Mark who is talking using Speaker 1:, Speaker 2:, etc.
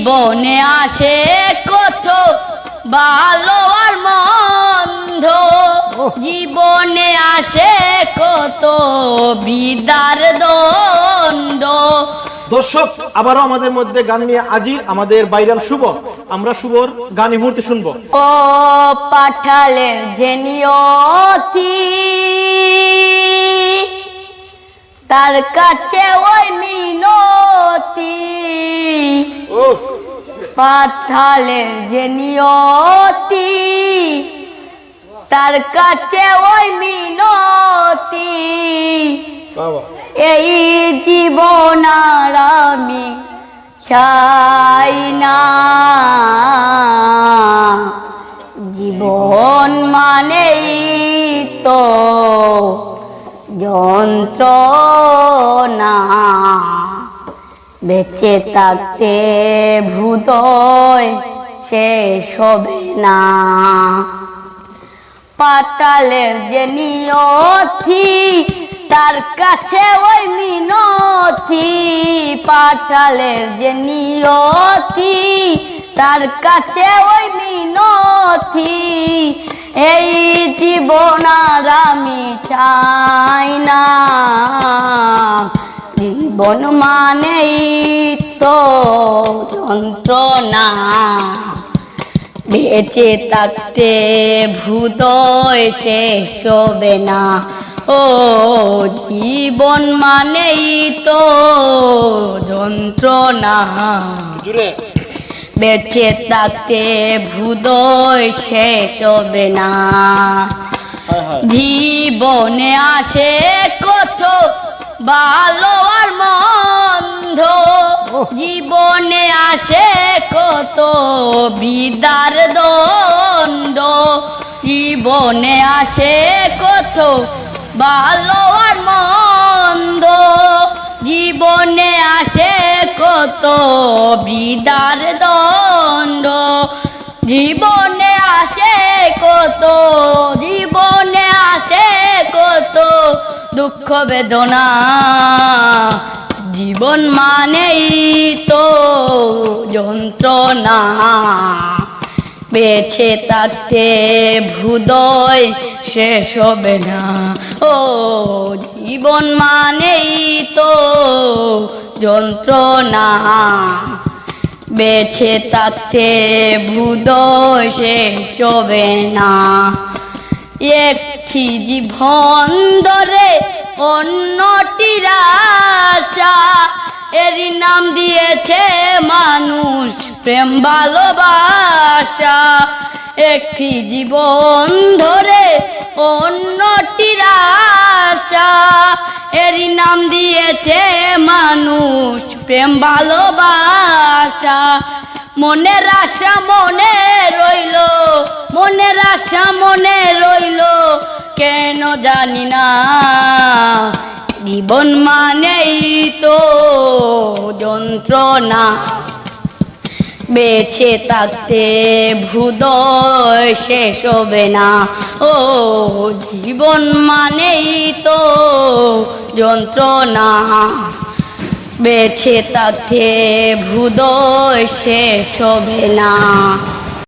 Speaker 1: জীবনে আসে কত ভালো আর মন্দ। জীবনে আসে কত বিদার দণ্ড
Speaker 2: দর্শক আবারও আমাদের মধ্যে গান নিয়ে আজির আমাদের বাইরাল শুভ। আমরা শুভর গান মুহূর্তে শুনব।
Speaker 1: ও পাঠালের যে নিয়তি তার কাছে ওই মিনতি। পাঠালের যে নিয়তি তার কাছে ওই মিনতি। এই জীবন আর আমি চাই না। জীবন মানেই তো যন্ত্রণা। বেঁচে থাকতে ভূতয় শেষ হবে না। পাতালের যে নিয়তি, তার কাছে ওই মিনতি। পাতালের যে নিয়তি, তার কাছে ওই মিনতি। এই জীবন আর আমি চাই না। জীবন মানেই তো যন্ত্রণা। বেঁচে থাকতে ভূতয় শেষ হবে না। ও জীবন মানেই তো যন্ত্রণা। বেঁচে থাকতে ভূতয় শেষ হবে না। জীবনে আসে কত ভালো আর মন্দ জীবনে আসে কত বিদার দণ্ড জীবনে আসে কত ভালো আর মন্দ জীবনে আসে কত বিদার দণ্ড দুঃখ বেদনা। জীবন মানেই তো যন্ত্রণা। বেছে থাকতে ভুদয় শেষ হবে না। ও, জীবন মানেই তো যন্ত্রণা। বেছে থাকতে ভুদয় শেষ হবে না। একটি জীবন ধরে অন্যটির আশা এরই নাম দিয়েছে মানুষ প্রেম ভালোবাসা। একটি জীবন ধরে অন্যটির আশা এরই নাম দিয়েছে মানুষ প্রেম ভালোবাসা। মনের আশা মনে রইল, মনের আশা মনে রইল। কেন জানি না? জীবন মানেই তো যন্ত্রণা। বেছে থাকতে ভূদয় শেষ হবে না। ও, জীবন মানেই তো যন্ত্রণা। বেছে থাকতে ভূদয় শেষ হবে না।